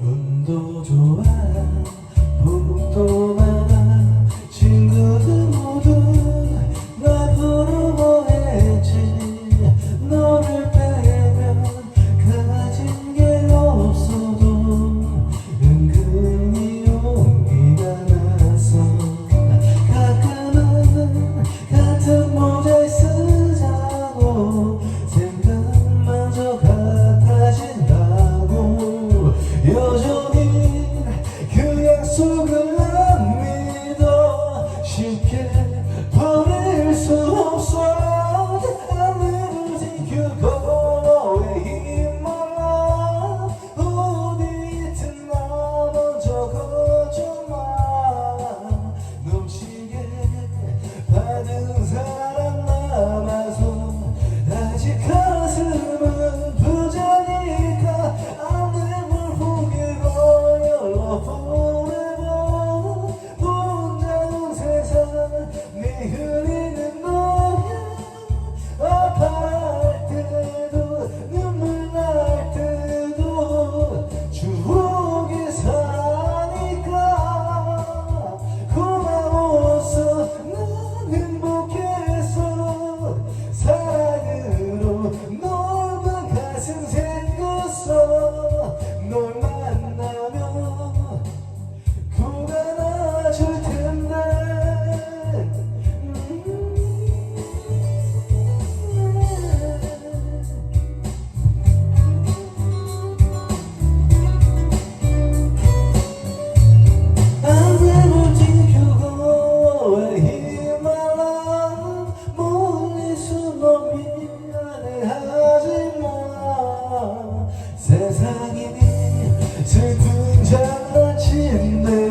운도 좀 care. Yeah. who? 슬픈 장난치네